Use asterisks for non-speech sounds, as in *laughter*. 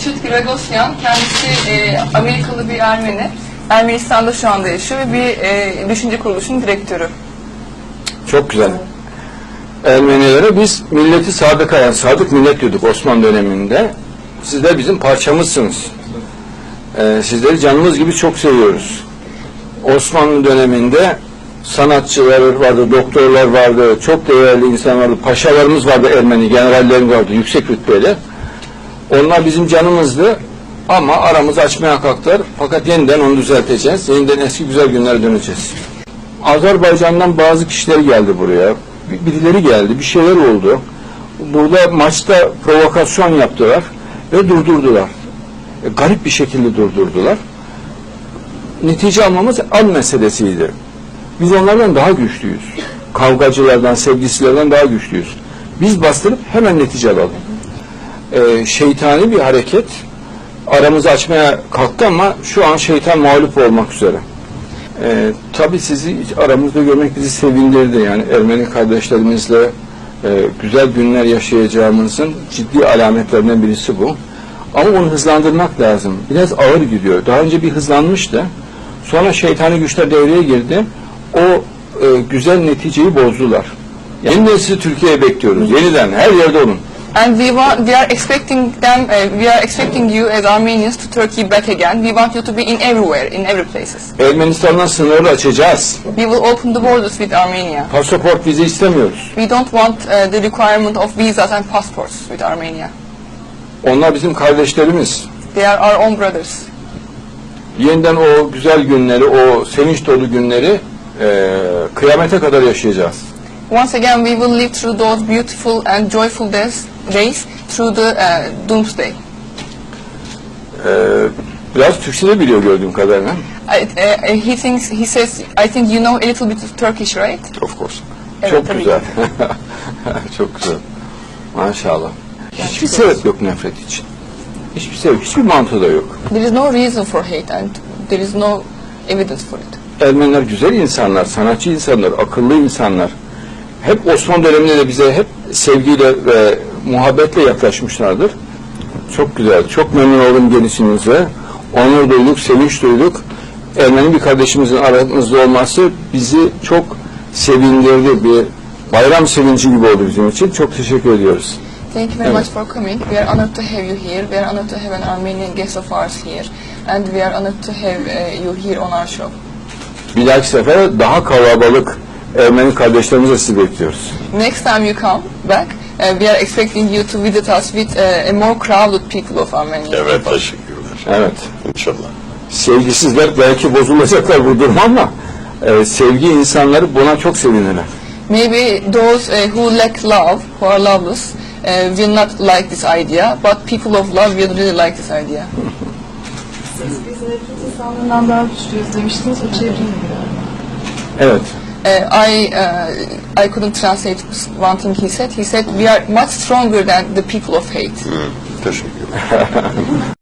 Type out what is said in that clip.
Richard Gregosyan. Kendisi e, Amerikalı bir Ermeni. Ermenistan'da şu anda yaşıyor ve bir e, düşünce kuruluşunun direktörü. Çok güzel. Ermenilere biz milleti sadık yani sadık millet diyorduk Osmanlı döneminde. Sizler bizim parçamızsınız. Ee, sizleri canımız gibi çok seviyoruz. Osmanlı döneminde sanatçılar vardı, doktorlar vardı, çok değerli insanlar vardı, paşalarımız vardı Ermeni, generallerimiz vardı, yüksek rütbeli. Onlar bizim canımızdı ama aramızı açmaya kalktılar. Fakat yeniden onu düzelteceğiz. Yeniden eski güzel günlere döneceğiz. Azerbaycan'dan bazı kişiler geldi buraya. Bir- Birileri geldi, bir şeyler oldu. Burada maçta provokasyon yaptılar ve durdurdular. E, garip bir şekilde durdurdular. Netice almamız an meselesiydi. Biz onlardan daha güçlüyüz. Kavgacılardan, sevgisilerden daha güçlüyüz. Biz bastırıp hemen netice alalım. E, şeytani bir hareket aramızı açmaya kalktı ama şu an şeytan mağlup olmak üzere. Ee, tabii sizi aramızda görmek bizi sevindirdi. Yani Ermeni kardeşlerimizle e, güzel günler yaşayacağımızın ciddi alametlerinden birisi bu. Ama onu hızlandırmak lazım. Biraz ağır gidiyor. Daha önce bir hızlanmıştı. Sonra şeytani güçler devreye girdi. O e, güzel neticeyi bozdular. Yeniden sizi Türkiye'ye bekliyoruz. Yeniden her yerde olun. And we want, we are expecting them, uh, we are expecting you as Armenians to Turkey back again. We want you to be in everywhere, in every places. Ermenistan'dan sınırı açacağız. We will open the borders with Armenia. Pasaport vize istemiyoruz. We don't want uh, the requirement of visas and passports with Armenia. Onlar bizim kardeşlerimiz. They are our own brothers. yeniden o güzel günleri, o sevinç dolu günleri e, kıyamete kadar yaşayacağız. Once again, we will live through those beautiful and joyful days, days through the uh, doomsday. E, biraz Türkçe de biliyor gördüğüm kadarıyla. I, uh, he thinks, he says, I think you know a little bit of Turkish, right? Of course. Evet, Çok tabii güzel. *laughs* Çok güzel. Maşallah. Hiçbir sebep yok nefret için. Hiçbir sebep, hiçbir mantığı da yok. There is no reason for hate and there is no evidence for it. Ermeniler güzel insanlar, sanatçı insanlar, akıllı insanlar. Hep Osmanlı döneminde de bize hep sevgiyle ve muhabbetle yaklaşmışlardır. Çok güzel, çok memnun oldum gelişinize. Onur duyduk, sevinç duyduk. Ermeni bir kardeşimizin aramızda olması bizi çok sevindirdi. Bir bayram sevinci gibi oldu bizim için. Çok teşekkür ediyoruz. Thank you very Evet. much for coming. We are honored to have you here. We are honored to have an Armenian guest of ours here. And we are honored to have uh, you here on our show. Bir dahaki sefere daha kalabalık Ermeni kardeşlerimize sizi bekliyoruz. Next time you come back, uh, we are expecting you to visit us with uh, a more crowded people of Armenia. Evet teşekkürler. Evet. İnşallah. Sevgisizler belki bozulacaklar bu durum ama e, sevgi insanları buna çok sevinirler. Maybe those uh, who lack love, who are loveless, uh, will not like this idea, but people of love will really like this idea. Siz biz nefret insanlığından daha güçlüyüz demiştiniz. O göre. Evet. Uh, I uh, I couldn't translate one thing he said. He said we are much stronger than the people of hate. Teşekkürler. *laughs*